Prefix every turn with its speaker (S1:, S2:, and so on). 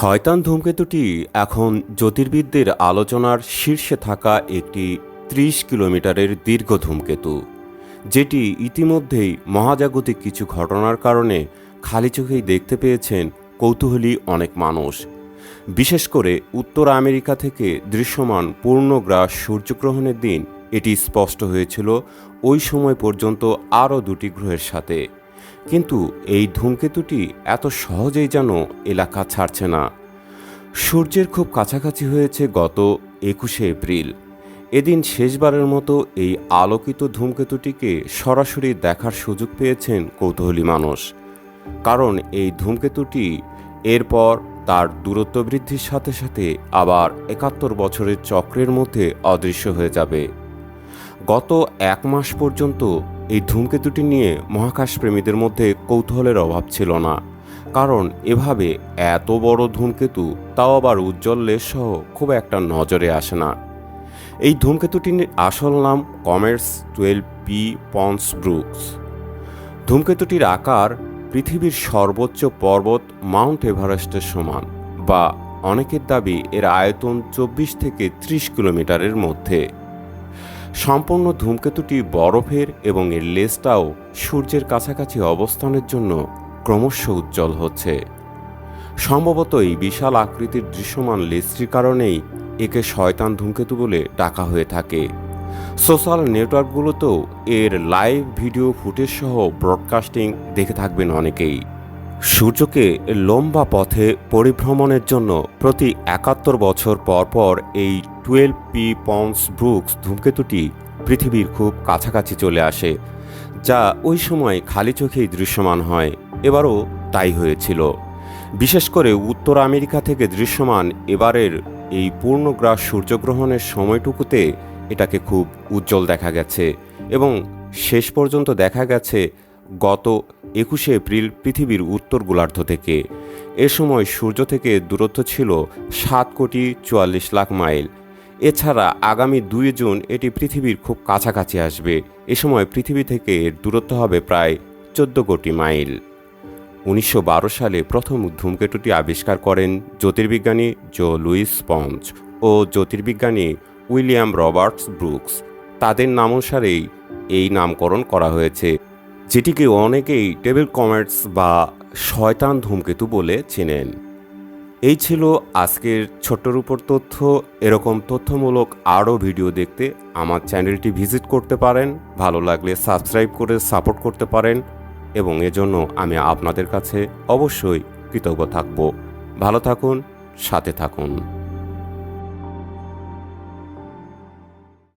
S1: শয়তান ধূমকেতুটি এখন জ্যোতির্বিদদের আলোচনার শীর্ষে থাকা একটি ত্রিশ কিলোমিটারের দীর্ঘ ধূমকেতু, যেটি ইতিমধ্যেই মহাজাগতিক কিছু ঘটনার কারণে খালি চোখেই দেখতে পেয়েছেন কৌতূহলী অনেক মানুষ। বিশেষ করে উত্তর আমেরিকা থেকে দৃশ্যমান পূর্ণগ্রাস সূর্যগ্রহণের দিন, এটি স্পষ্ট হয়েছিল ওই সময় পর্যন্ত আরও দুটি গ্রহের সাথে। কিন্তু এই ধূমকেতুটি এত সহজেই যেন এলাকা ছাড়ছে না। সূর্যের খুব কাছাকাছি হয়েছে গত একুশে এপ্রিল। এদিন শেষবারের মতো এই আলোকিত ধূমকেতুটিকে সরাসরি দেখার সুযোগ পেয়েছেন কৌতূহলী মানুষ। কারণ এই ধূমকেতুটি এরপর তার দূরত্ব বৃদ্ধির সাথে সাথে আবার একাত্তর বছরের চক্রের মধ্যে অদৃশ্য হয়ে যাবে। গত এক মাস পর্যন্ত এই ধূমকেতুটি নিয়ে মহাকাশ প্রেমীদের মধ্যে কৌতূহলের অভাব ছিল না। কারণ এভাবে এত বড় ধূমকেতু তাও আবার উজ্জ্বল লেস সহ খুব একটা নজরে আসে না। এই ধূমকেতুটির আসল নাম comets twelve P Pons Brooks. ধূমকেতুটির আকার পৃথিবীর সর্বোচ্চ পর্বত মাউন্ট এভারেস্টের সমান বা অনেকের দাবি এর আয়তন চব্বিশ থেকে ত্রিশ কিলোমিটারের মধ্যে। সম্পূর্ণ ধূমকেতুটি বরফের এবং এর লেজটাও সূর্যের কাছাকাছি অবস্থানের জন্য ক্রমশ উজ্জ্বল হচ্ছে। সম্ভবত এই বিশাল আকৃতির দৃশ্যমান লেজটির কারণেই একে শয়তান ধূমকেতু বলে ডাকা হয়ে থাকে। সোশ্যাল নেটওয়ার্কগুলোতেও এর লাইভ ভিডিও ফুটেজ সহ ব্রডকাস্টিং দেখে থাকবেন অনেকেই। সূর্যকে লম্বা পথে পরিভ্রমণের জন্য প্রতি একাত্তর বছর পর পর এই টুয়েলভ পি পন্স ব্রুকস ধূমকেতুটি পৃথিবীর খুব কাছাকাছি চলে আসে, যা ওই সময় খালি চোখেই দৃশ্যমান হয়, এবারও তাই হয়েছিল। বিশেষ করে উত্তর আমেরিকা থেকে দৃশ্যমান এবারের এই পূর্ণগ্রাস সূর্যগ্রহণের সময়টুকুতে এটাকে খুব উজ্জ্বল দেখা গেছে এবং শেষ পর্যন্ত দেখা গেছে গত একুশে এপ্রিল পৃথিবীর উত্তর গোলার্ধ থেকে। এ সময় সূর্য থেকে দূরত্ব ছিল সাত কোটি চুয়াল্লিশ লাখ মাইল। এছাড়া আগামী দুই জুন এটি পৃথিবীর খুব কাছাকাছি আসবে। এ সময় পৃথিবী থেকে এর দূরত্ব হবে প্রায় চোদ্দ কোটি মাইল। উনিশশো বারো সালে প্রথম ধূমকেতুটি আবিষ্কার করেন জ্যোতির্বিজ্ঞানী জো লুইস পঞ্চ ও জ্যোতির্বিজ্ঞানী উইলিয়াম রবার্টস ব্রুকস। তাদের নামানুসারেই এই নামকরণ করা হয়েছে। যেটিকে অনেকেই টেবিল কমেটস বা শয়তান ধূমকেতু বলে চেনেন। এই ছিল আজকের ছোট্টর উপর তথ্য। এরকম তথ্যমূলক আরও ভিডিও দেখতে আমার চ্যানেলটি ভিজিট করতে পারেন। ভালো লাগলে সাবস্ক্রাইব করে সাপোর্ট করতে পারেন। এবং এজন্য আমি আপনাদের কাছে অবশ্যই কৃতজ্ঞ থাকব। ভালো থাকুন, সাথে থাকুন।